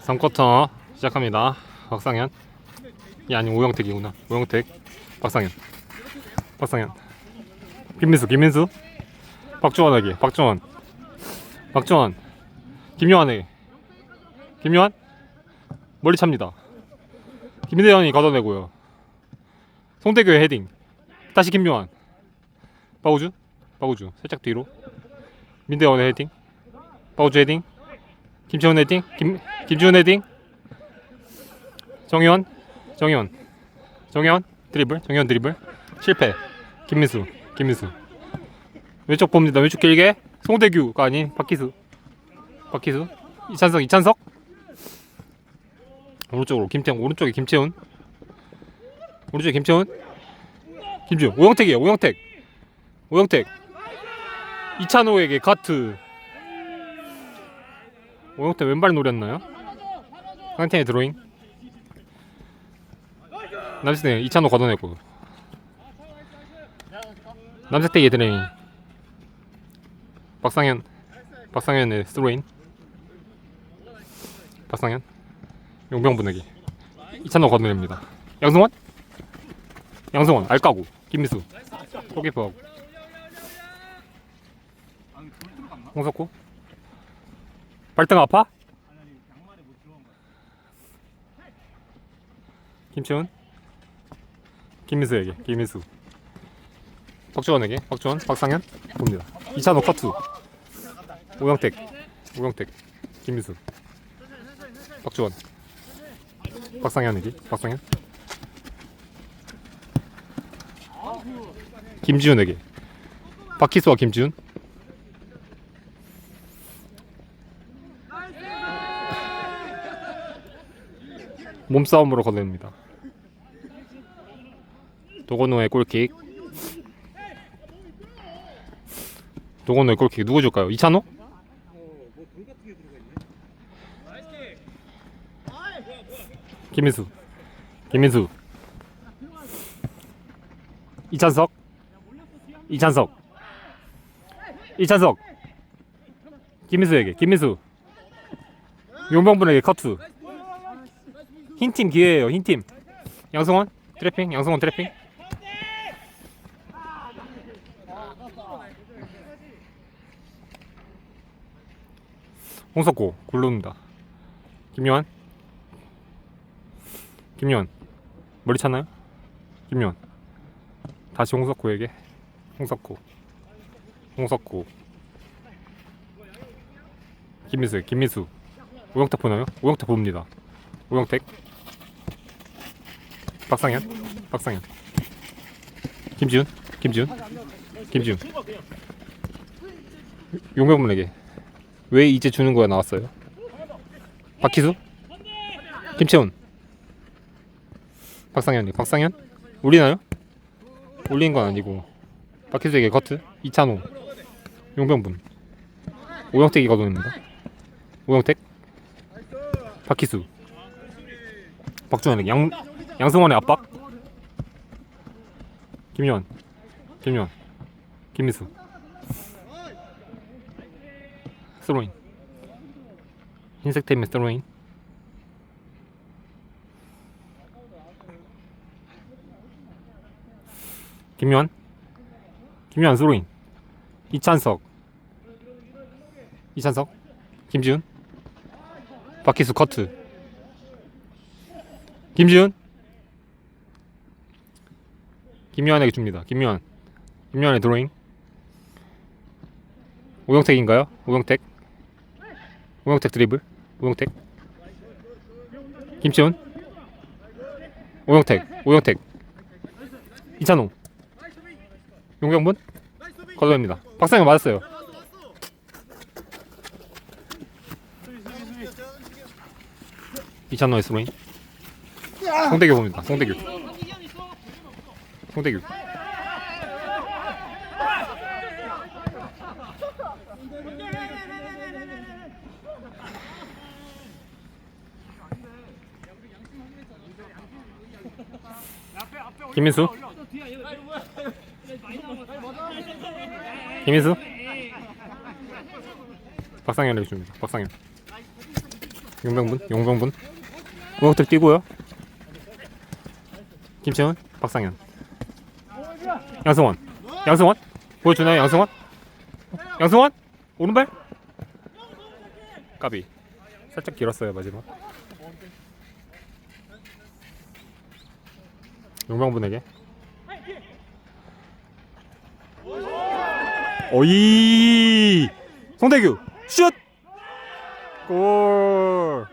3쿼터 시작합니다. 박상현. 이 아니 오영택이구나. 오영택. 박상현. 박상현. 김민수. 김민수. 박주원에게. 박주원. 박주원. 김요한에게. 김요한. 멀리 찹니다. 김대현이 걷어내고요. 송대교의 헤딩. 다시 김요한. 바우주. 바우주. 살짝 뒤로. 민대원의 헤딩. 바우주 헤딩. 김채원 헤딩. 김 김지훈 헤딩. 정현. 정현. 정현 드리블. 정현 드리블. 실패. 김민수. 김민수. 왼쪽 봅니다. 왼쪽 길게. 송대규가 아닌 박희수. 박희수. 이찬석. 이찬석. 오른쪽으로 김태훈. 오른쪽에 김채훈. 오른쪽에 김채훈. 김지훈. 오영택이에요. 오영택. 오영택. 이찬호에게 카트. 오영태 왼발 노렸나요? 상태의 드로잉? 남색대 이찬호 걷어내고. 남색대의 드로잉 박상현 박상현의 스로인. 박상현 용병분에게. 이찬호 걷어냅니다. 양승원? 양승원 알까고. 김미수. 골키퍼하고. 홍석구 발등 아파? 김채훈? 김민수에게 김민수. 박주원에게 박주원 박상현? 봅니다. 이찬호 커트 오영택 오영택 김민수. 박주원. 박상현에게 박상현. 김지훈에게. 박희수와 김지훈 몸싸움으로 걸립니다. 도건호의 골킥. 도건호의 골킥 누구 줄까요? 이찬호? 김민수. 김민수. 이찬석. 이찬석. 이찬석. 김민수에게 김민수. 용병분에게 커트. 흰팀 기회예요 흰팀. 양성원 트래핑 양성원 트래핑. 홍석고 굴릅니다. 김요한. 김요한. 머리 찼나요? 김요한. 다시 홍석고에게. 홍석고 홍석고 김민수 김민수. 오영택 보나요? 오영택 봅니다. 오영택 박상현. 박상현. 김지훈. 김지훈. 김지훈. 용병분에게 왜 이제 주는 거야 나왔어요? 박희수? 김채훈. 박상현이 박상현? 울리나요? 울린 건 아니고. 박희수에게 커트. 이찬호. 용병분. 오영택이 거두입니다. 오영택? 박희수. 박주환에게 양 양승원의 압박? 김요한. 김요한. 김미수. 스로인. 흰색 테임의 스로인. 김요한. 김요한 스로인. 이찬석. 이찬석. 김지훈. 박희수 커트. 김지훈 김요한에게 줍니다. 김요한 김요한의 드로잉 오영택인가요? 오영택 오영택 드리블 오영택 김치훈 오영택 오영택 이찬호 용병분 걷어냅니다. 박상현 맞았어요. 이찬호의 스로잉 송대규 봅니다. 송대규. 송대규. 김민수. 김민수. 박상현에게 줍니다. 박상현. 용병분 용병분 오영택 뛰고요 김채훈 박상현 양승원. 양승원? 보여주나요 양승원? 양승원? 오른발? 까비. 살짝 길었어요 마지막. 용병분에게. 어이! 송대규 슛! 골!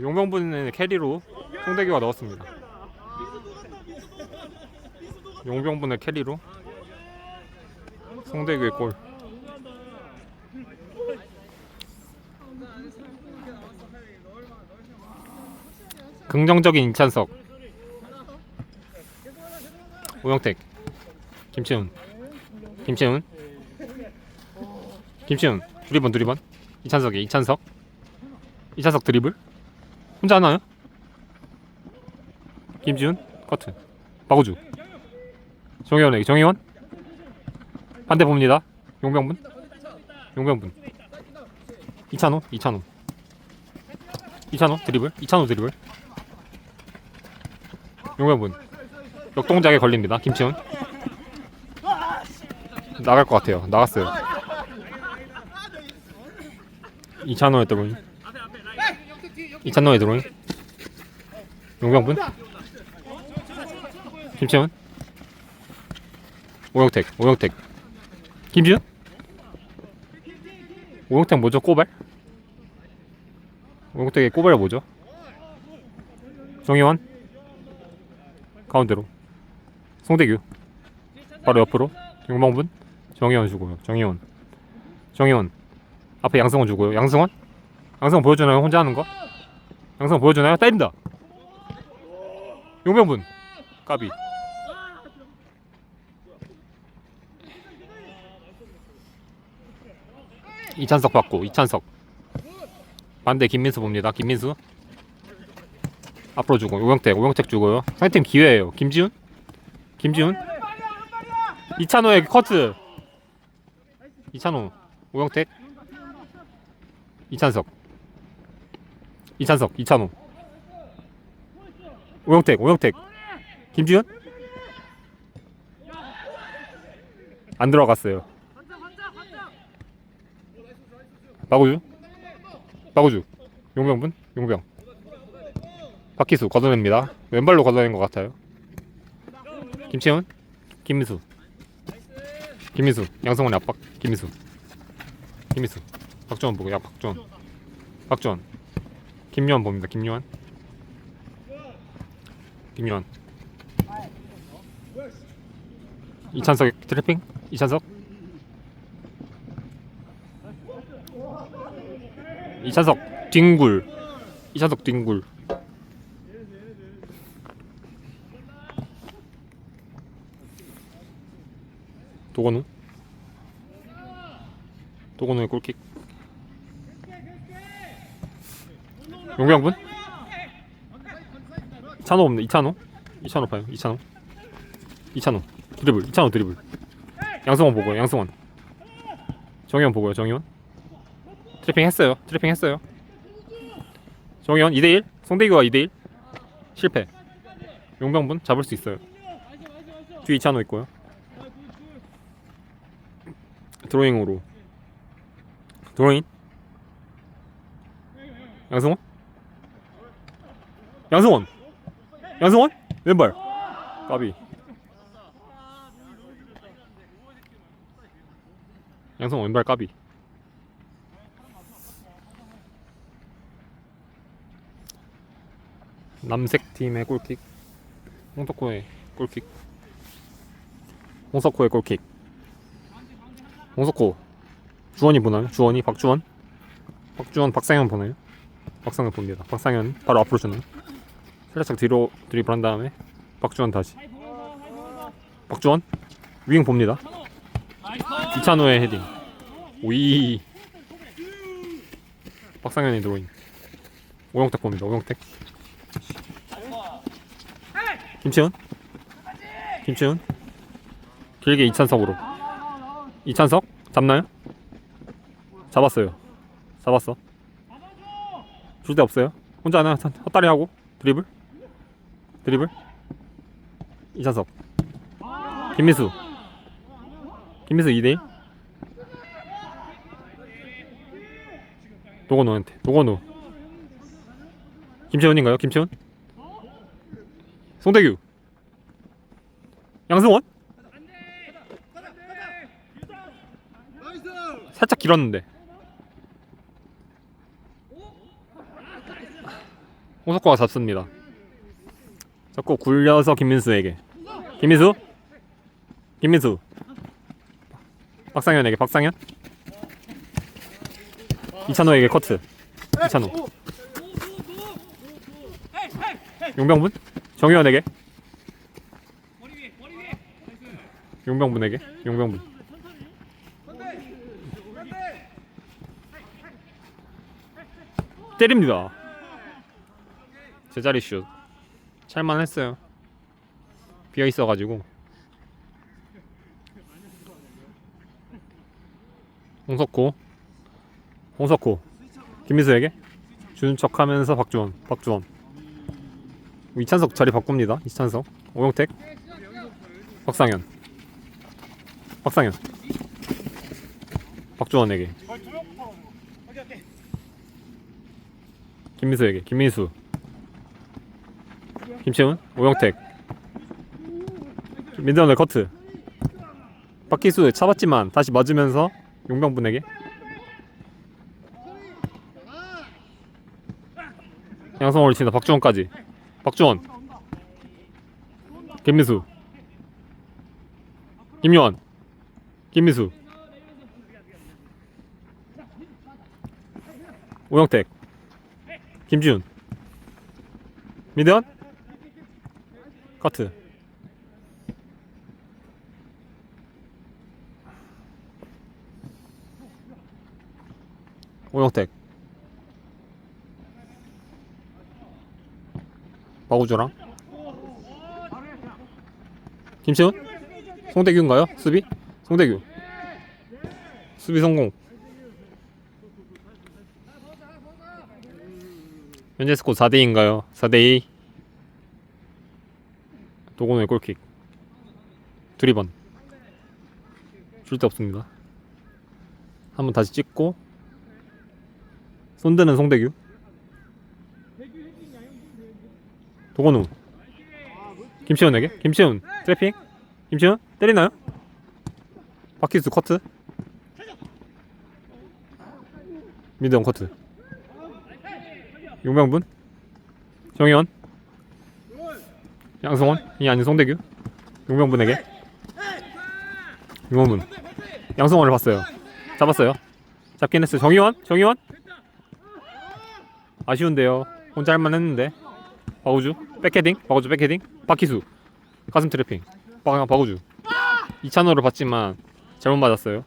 용병분의 캐리로 송대규가 넣었습니다. 용병분의 캐리로. 송대규의 골. 긍정적인 인찬석. 오영택. 김채훈. 김채훈. 김채훈. 두리번 두리번 이찬석이 이찬석. 이찬석 드리블. 혼자 하나요? 김지훈. 커트. 박우주 정혜원에게 정혜원? 반대 봅니다. 용병분? 용병분. 이찬호? 이찬호. 이찬호? 드리블? 이찬호 드리블. 용병분. 역동작에 걸립니다. 김치훈. 나갈 것 같아요. 나갔어요. 이찬호의 드로잉. 이찬호의 드로잉. 용병분. 김채훈 오영택 오영택. 김지훈? 오영택 뭐죠? 꼬발? 오영택의 꼬발 뭐죠? 정희원? 가운데로. 송대규. 바로 옆으로. 용방분? 정희원 주고요. 정희원. 정희원. 앞에 양승원 주고요. 양승원? 양승원 보여주나요? 혼자 하는 거? 양승원 보여주나요? 때린다. 용병분. 까비 이찬석 받고 이찬석. 반대 김민수 봅니다. 김민수. 앞으로 주고 오영택 오영택 주고요. 상대팀 기회예요. 김지훈? 김지훈? 이찬호의 커트. 이찬호 오영택. 이찬석. 이찬석 이찬호. 오영택 오영택. 김지훈? 안 들어갔어요 박우주 박우주. 용병분? 용병. 박희수 걷어냅니다. 왼발로 걷어낸 것 같아요. 김채훈, 김민수, 김민수, 양성원의 압박, 김민수, 김민수, 박주원 보고 야 박주원, 박주원, 김요한 봅니다. 김요한, 김요한, 이찬석 트래핑, 이찬석, 이찬석 뒹굴, 이찬석 뒹굴. 도건우? 도건우의 골킥. 용병분? 이찬호 없네. 이찬호? 이찬호 봐요. 이찬호. 이찬호. 드리블. 이찬호 드리블. 양승원 보고요. 양승원. 정희원 보고요. 정희원 트래핑 했어요. 트래핑 했어요. 정희원 2대1 송대규가 2대1 실패. 용병분 잡을 수 있어요. 뒤에 이찬호 있고요. 드로잉으로. 드로잉. 양승원? 양승원. 양승원? 왼발. 까비. 양승원 왼발 까비 남색 팀의 골킥. 홍석호의 골킥. 홍석호의 골킥. 홍석호. 주원이 보나요? 주원이? 박주원? 박주원 박상현 보나요? 박상현 봅니다. 박상현 바로 앞으로 주나요? 살짝 뒤로 드리블 한 다음에 박주원 다시. 박주원? 윙 봅니다. 이찬호의 헤딩. 오이. 박상현의 드로잉 오영택 봅니다. 오영택 김채훈? 김채훈? 길게 이찬석으로. 이찬석? 잡나요? 잡았어요. 잡았어. 줄 데 없어요? 혼자 하나 헛다리 하고? 드리블? 드리블? 이찬석. 김민수. 김민수 2대1 노건우한테. 노건우. 김채훈인가요? 김채훈? 송대규. 양승원? 살짝 길었는데. 홍석호가 잡습니다. 잡고 굴려서 김민수에게. 김민수? 김민수. 박상현에게. 박상현? 이찬호에게 커트. 이찬호. 용병분 정의원에게? 용병분에게? 용병분. 때립니다. 제자리 슛. 찰만했어요. 비어 있어가지고. 홍석호. 홍석호. 김민수에게. 주는 척하면서 박주원 박주원 이찬석 자리 바꿉니다. 이찬석. 오영택. 박상현. 박상현. 박주원에게. 김민수에게. 김민수. 김채훈. 오영택. 민드언의 커트. 박기수 차봤지만 다시 맞으면서 용병분에게. 양성호를 친다. 박주원까지 박주원. 김민수. 김요한. 김민수. 오영택. 김지훈. 미드원. 커트. 오영택 바구주랑? 김채훈? 송대규인가요? 수비? 송대규. 수비 성공. 현재 스코어 4대2인가요? 4대2 도건우의 골킥. 두리번 줄 데 없습니다. 한번 다시 찍고. 손드는 송대규 도건우. 김치훈에게? 김치훈 트래핑? 김치훈 때리나요? 박희수 커트? 미드온 커트. 용병분? 정희원? 양성원? 이 아닌 송대규? 용병분에게? 용원문 양성원을 봤어요. 잡았어요. 잡긴 했어요. 정희원? 정희원? 아쉬운데요. 혼자 할만 했는데 바우주. 백헤딩? 바우주 백헤딩? 박희수. 가슴 트래핑. 바, 바우주. 이찬호를 봤지만 잘못 맞았어요.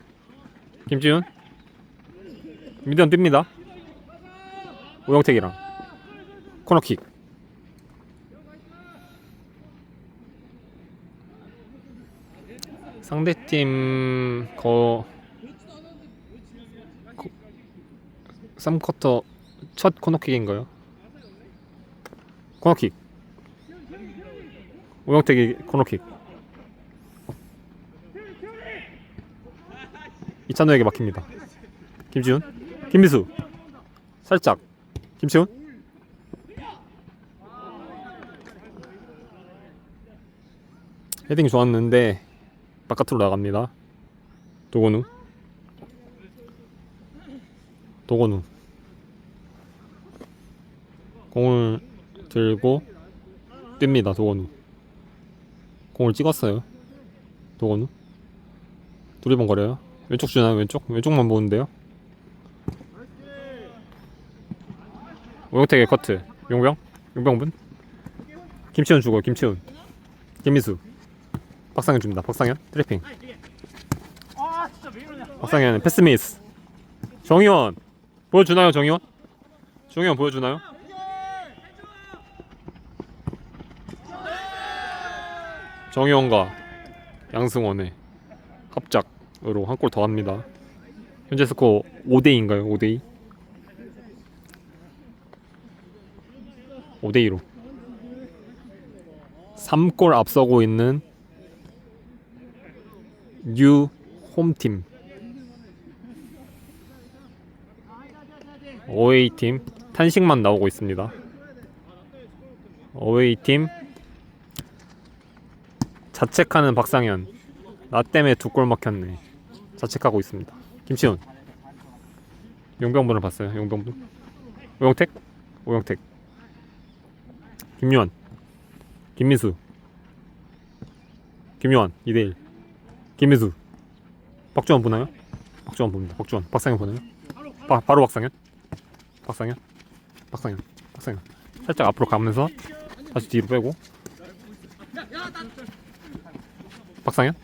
김지훈? 미드언 뜁니다. 오영택이랑. 코너킥. 상대팀 거, 거 3쿼터 첫 코너킥인가요? 코너킥. 오영택이 코너킥. 이찬호에게 막힙니다. 김지훈. 김미수. 살짝. 김치훈. 헤딩 좋았는데 바깥으로 나갑니다. 도건우. 도건우. 공을 들고 뜁니다 도건우. 공을 찍었어요 도건우. 두리번 거려요. 왼쪽 주나요 왼쪽? 왼쪽만 보는데요. 오영택의 커트. 용병? 용병분? 김치훈 주고 김치훈. 김미수. 박상현 줍니다 박상현. 트래핑. 박상현 패스 미스. 정희원. 보여주나요 정희원? 정희원 보여주나요? 정희원과 양승원의 합작으로 한 골 더 합니다. 현재 스코어 5대2인가요? 5대2 5대 2로. 3골 앞서고 있는 뉴 홈팀. 어웨이 팀 탄식만 나오고 있습니다. 어웨이 팀 자책하는 박상현. 나 때문에 두 골 막혔네. 자책하고 있습니다. 김치훈. 용병분을 봤어요. 용병분. 오영택? 오영택. 김요한. 김민수. 김요한 2대1 김민수. 박주환 보나요? 박주환 봅니다. 박주환. 박상현 보나요? 바, 바로 박상현? 박상현? 박상현. 박상현. 살짝 앞으로 가면서 다시 뒤로 빼고 박상현?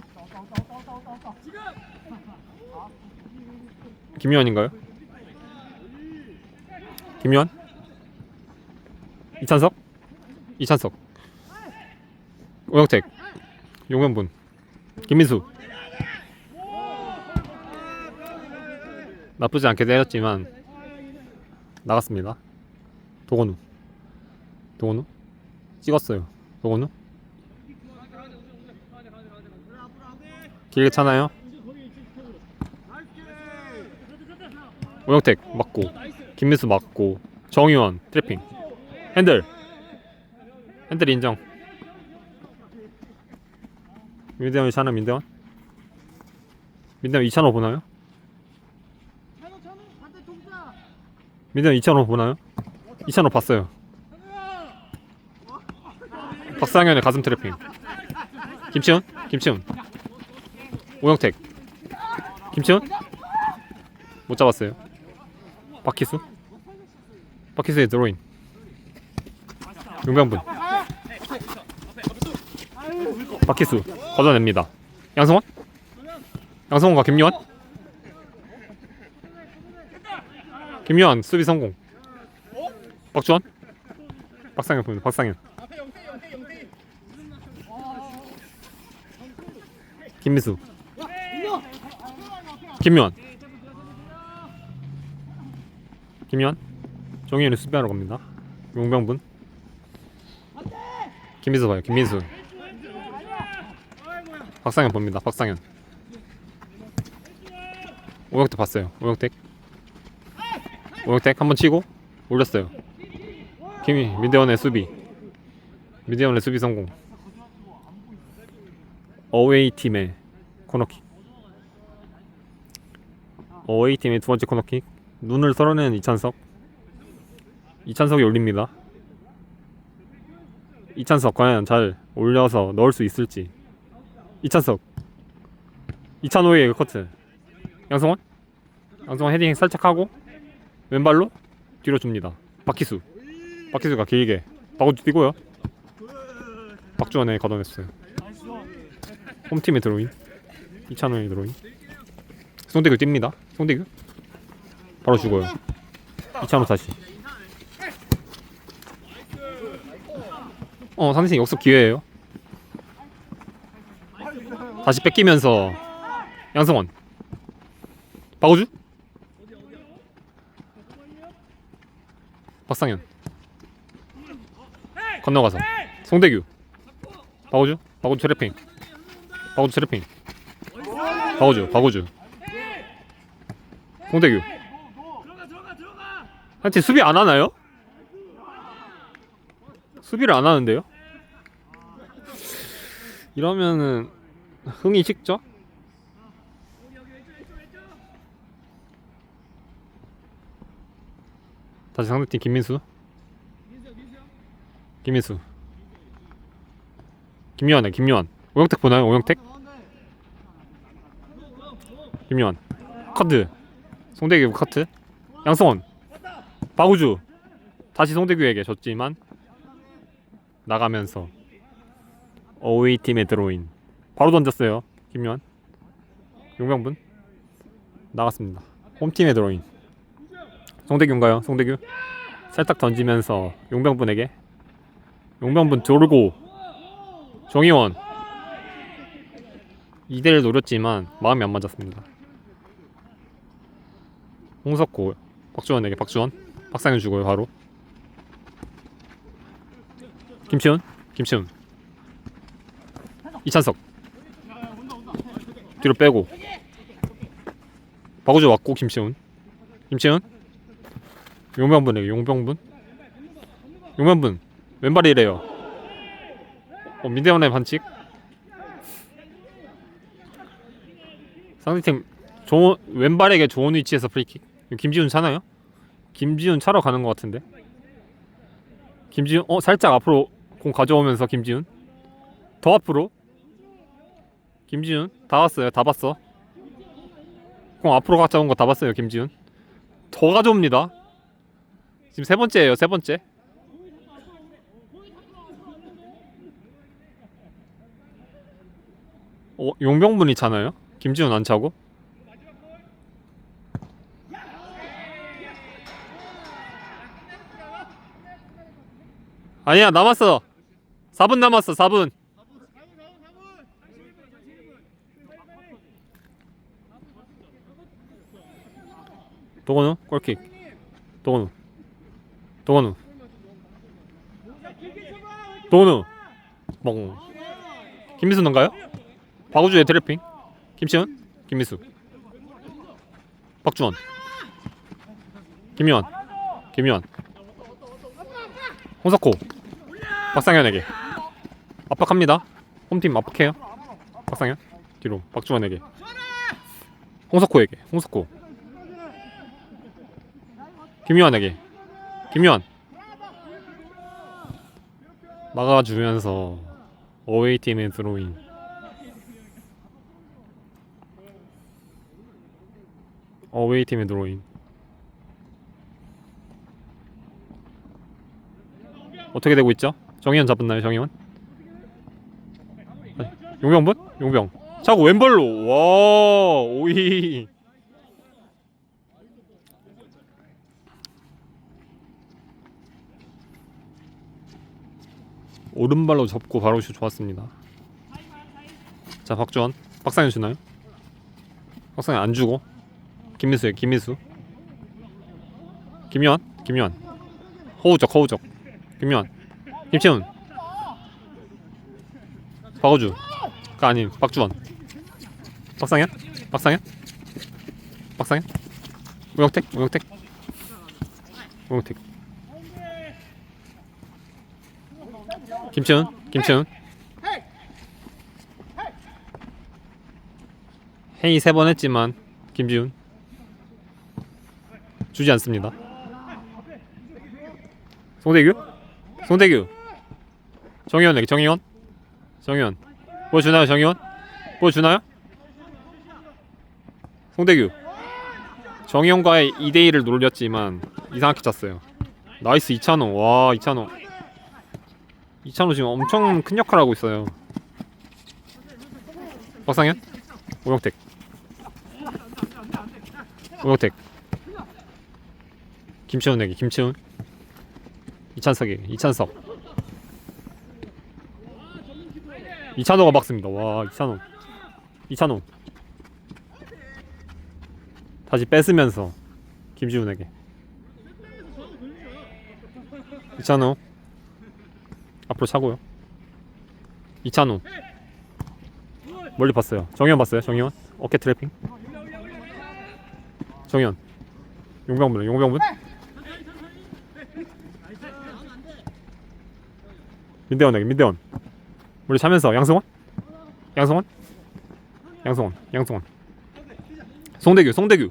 김요한인가요? 김요한 이찬석? 이찬석. 오영택. 용현분. 김민수. 나쁘지 않게 때렸지만 나갔습니다. 도건우. 도건우? 찍었어요. 도건우 길게 차나요? 오영택 맞고 김민수 맞고 정의원 트래핑. 핸들. 핸들 인정. 민대원이 차는 민대원? 민대원 2,000원 보나요? 민대원 2,000원 보나요? 2,000원 봤어요. 박상현의 가슴 트래핑. 김치훈? 김치훈 오영택. 김치훈 못 잡았어요. 박희수? 박희수의 드로인 용병분. 박희수. 걷어냅니다. 양성원? 양성원과 김요한? 김요한 수비 성공. 박주원? 박상현 보입니다. 박상현. 김미수 김요한 김요한 정현이 수비하러 갑니다. 용병분. 김민수 봐요 김민수. 박상현 봅니다 박상현. 오영택 봤어요 오영택. 오영택 한번 치고 올렸어요. 김이 민대원의 수비. 민대원의 수비 성공. 어웨이 팀의 코너킥 어웨이 팀의 두 번째 코너킥. 눈을 썰어내는 이찬석. 이찬석이 올립니다. 이찬석 과연 잘 올려서 넣을 수 있을지. 이찬석. 이찬호의 커트. 양성원? 양성원 헤딩 살짝 하고 왼발로 뒤로 줍니다. 박희수. 박희수가 길게 바꿔 뛰고요. 박주원에 걷어냈어요. 홈팀의 드로인. 이찬호의 드로인 송대규 뜁니다. 송대규 바로 죽어요. 이찬호 다시. 어 상대팀 역습 기회예요. 다시 뺏기면서 양성원. 박우주? 박상현. 건너가서. 송대규. 박우주? 박우주 트래핑. 박우주 트래핑. 박우주 박우주 송대규 한테 수비 안 하나요? 수비를 안 하는데요? 이러면은 흥이 식죠? 다시 상대팀 김민수 김민수 김요한네 김요한 오영택 보나요 오영택? 김요한 커트 송대규 커트? 양성원. 박우주. 다시 송대규에게 졌지만 나가면서 어웨이 팀에 들어인. 바로 던졌어요 김요한. 용병분. 나갔습니다. 홈팀에 들어인. 송대규인가요? 송대규? 살짝 던지면서 용병분에게. 용병분 돌고 정의원. 2대1 노렸지만 마음이 안 맞았습니다 홍석호 박주원에게 박주원 박상현 주고요 바로. 김치훈 김치훈. 이찬석. 뒤로 빼고. 바구주 왔고 김치훈. 김치훈. 용병분에게 용병분. 용병분. 왼발이래요. 어 민대원의 반칙. 상대팀 좋은 왼발에게 좋은 위치에서 프리킥 김지훈 차나요? 김지훈 차러 가는 것 같은데. 김지훈 어 살짝 앞으로 공 가져오면서 김지훈. 더 앞으로. 김지훈 다 왔어요. 다 봤어. 공 앞으로 가져온 거 다 봤어요 김지훈. 더 가져옵니다. 지금 세 번째예요 세 번째. 어 용병분이 차나요? 김지훈 안 차고 아니야 남았어. 4분 남았어 4분. 도건우 골킥. 도건우. 도건우. 도건우. 멍. 김미수 넣은가요? 박우주의 트래핑. 김치현 김미수. 박주원. 김유한 김유한 홍석호 박상현에게. 압박합니다. 홈팀 압박해요. 박상현. 뒤로. 박주원에게. 홍석호에게. 홍석호. 김유한에게. 김유한. 막아주면서 어웨이 팀의 드로잉 어웨이 팀의 드로잉 어떻게 되고 있죠? 정희원 잡았나요? 아니, 용병분? 용병. 차고 왼발로. 와 오이. 오른발로 접고 바로 슛 좋았습니다. 자 박주원. 박상현 주나요? 박상현 안 주고? 김미수에 김미수. 김유한? 김유한. 허우적 허우적. 김유한 김채훈. 박어주가 아닌 박주원. 박상현? 박상현? 박상현? 우영택? 우영택? 우영택. 김채훈? 김채훈? 회의 세번 했지만 김지훈 주지 않습니다. 송대규? 송대규. 정의원에게 정의원? 정의원. 보여주나요 정의원? 보여주나요? 송대규. 정의원과의 2대1을 노렸지만 이상하게 찼어요. 나이스 이찬호. 와 이찬호. 이찬호 지금 엄청 큰 역할을 하고 있어요. 박상현? 오영택. 오영택. 김치훈에게 김치훈 이찬석에게 이찬석 이찬호가 막습니다. 와 이찬호. 이찬호. 다시 뺏으면서 김지훈에게. 이찬호. 앞으로 차고요. 이찬호. 멀리 봤어요. 정현 봤어요? 정현 어깨 트래핑? 정현 용병분 용병분? 민대원에게 민대원 우리 차면서 양승원? 양승원? 양승원 양승원. 송대규 송대규.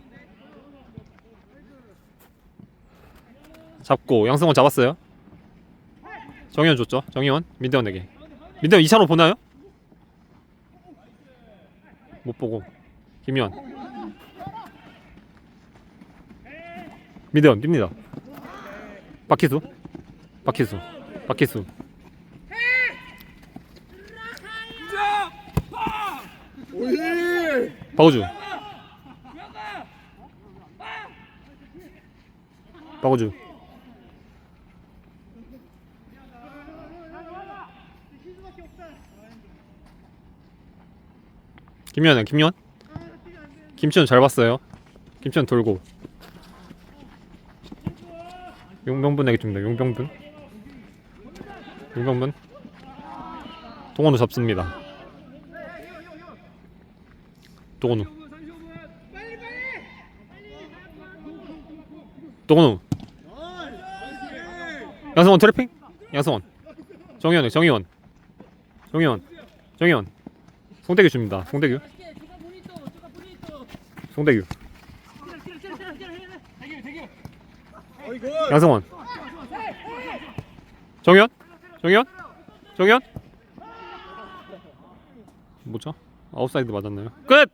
잡고 양승원 잡았어요. 정희원 줬죠? 정희원? 민대원에게. 민대원 2차로 보나요? 못 보고. 김희원. 민대원 뜁니다. 박희수. 박희수. 박희수 박우주. 박우주. 김현아 김현 김치현 잘 봤어요. 김치현 돌고. 용병분에게 줍니다 용병분. 용병문 동원우 잡습니다 동원우. 동원우. 양성원 트래핑? 양성원. 정희원 정희원. 정희원. 정희원. 송대규 줍니다. 송대규. 송대규. 양성원. 정현 정현 정현 뭐죠? 아웃사이드 맞았나요? 끝